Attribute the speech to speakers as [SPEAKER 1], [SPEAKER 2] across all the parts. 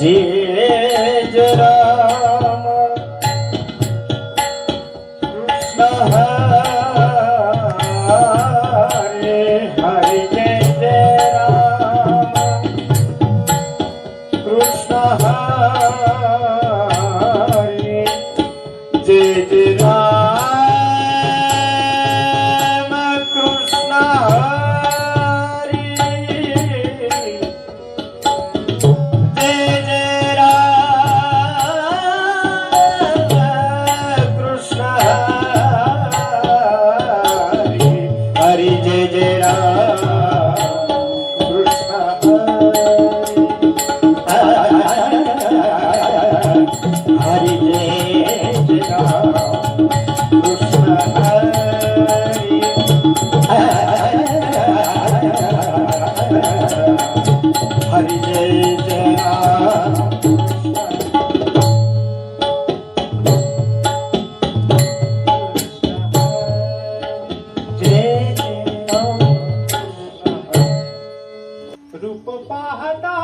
[SPEAKER 1] যে रूप
[SPEAKER 2] पाहता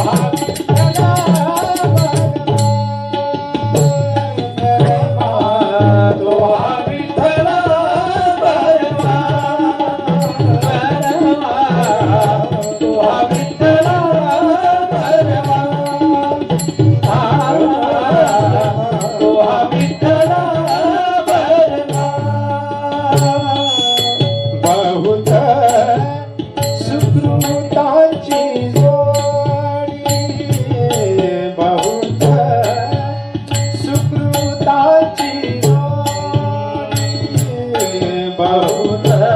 [SPEAKER 1] Oh, Oh,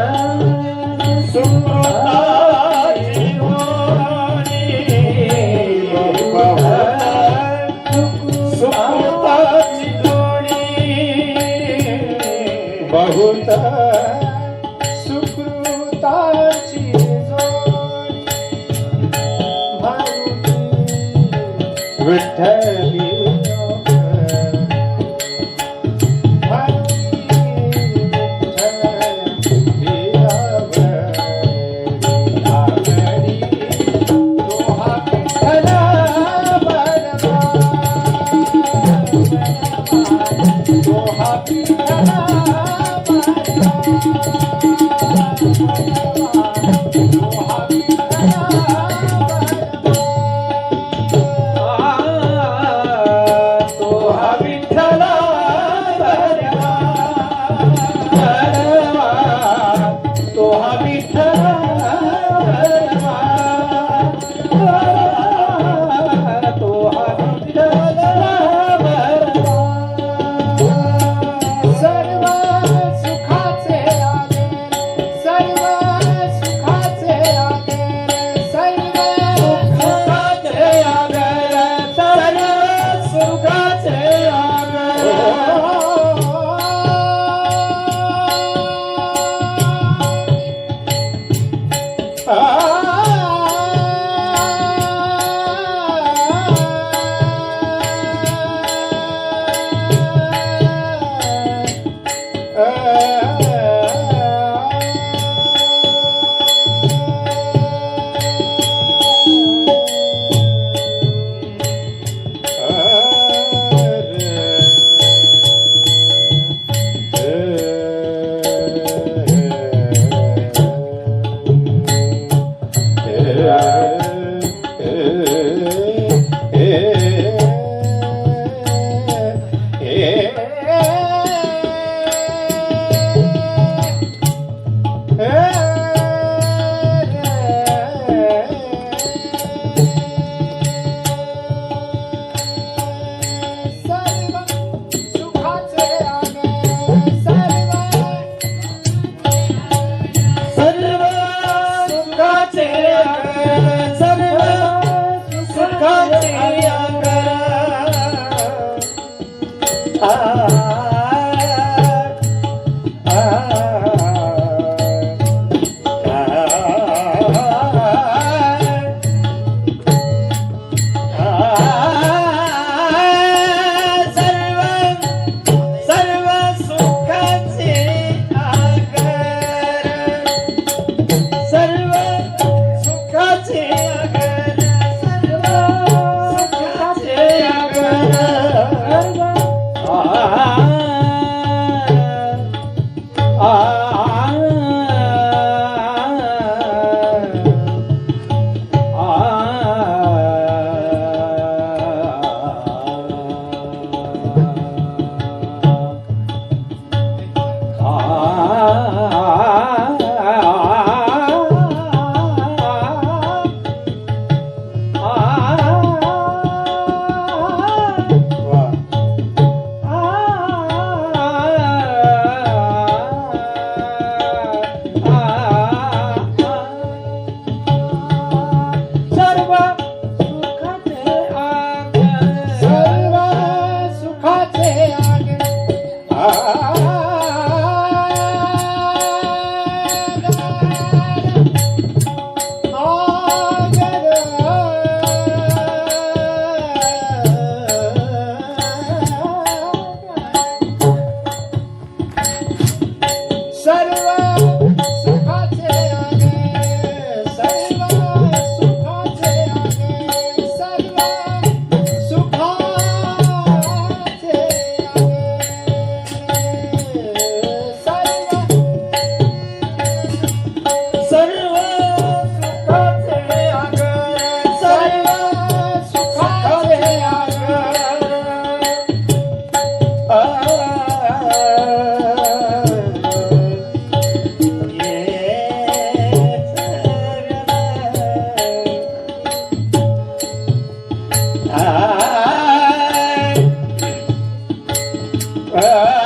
[SPEAKER 1] 哎
[SPEAKER 2] 哎！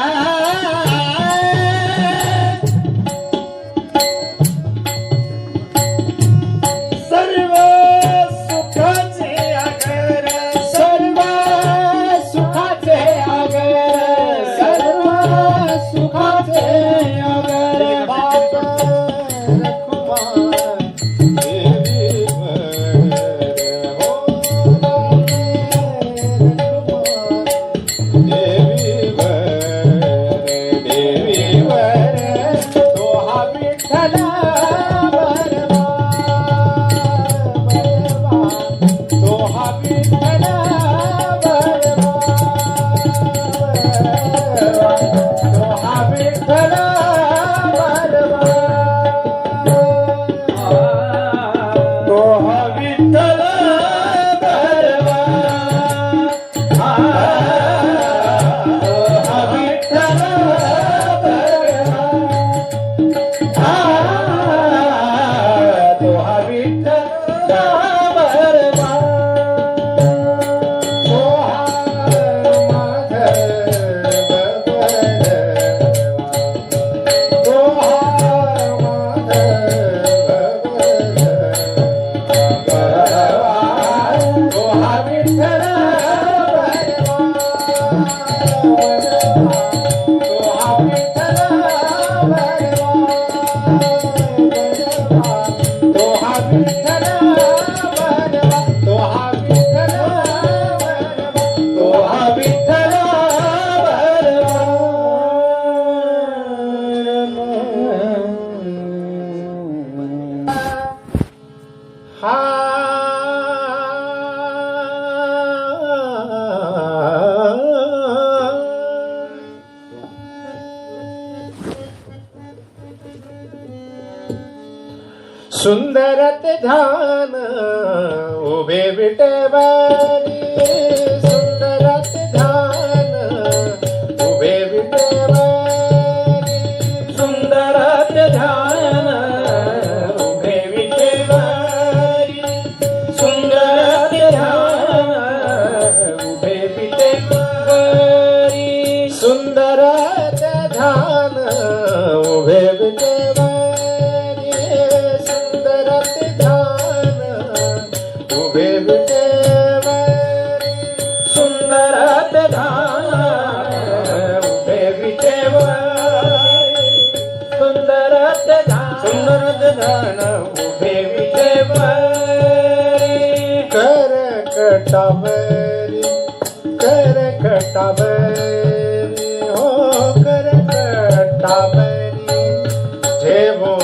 [SPEAKER 2] सुंदरत ध्यान उभे विटेवर kattave kare kattave ho kare kattave jevo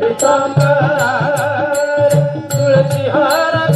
[SPEAKER 2] पितांबर तुळशी हार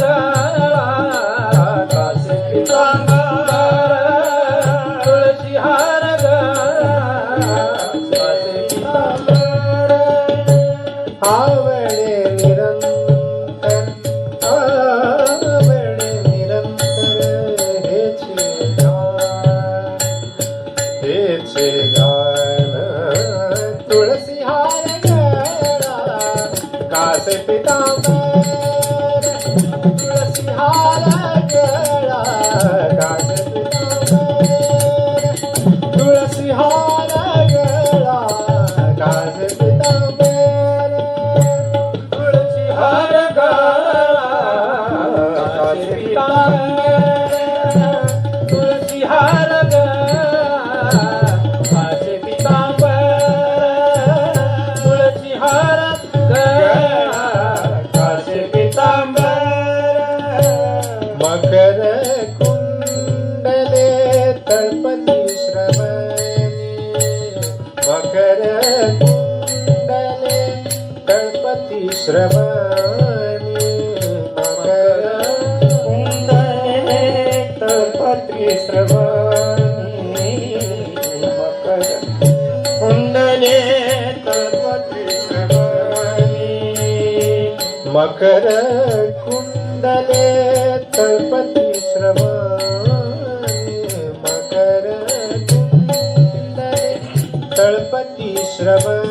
[SPEAKER 2] गणपती श्रवणी मकर कुंडलेकपती श्रवणी मकर कुंडलेकपती श्रवणी मकर कुंडले तळपती श्रवणी मकर कुंडले तळपती श्रवण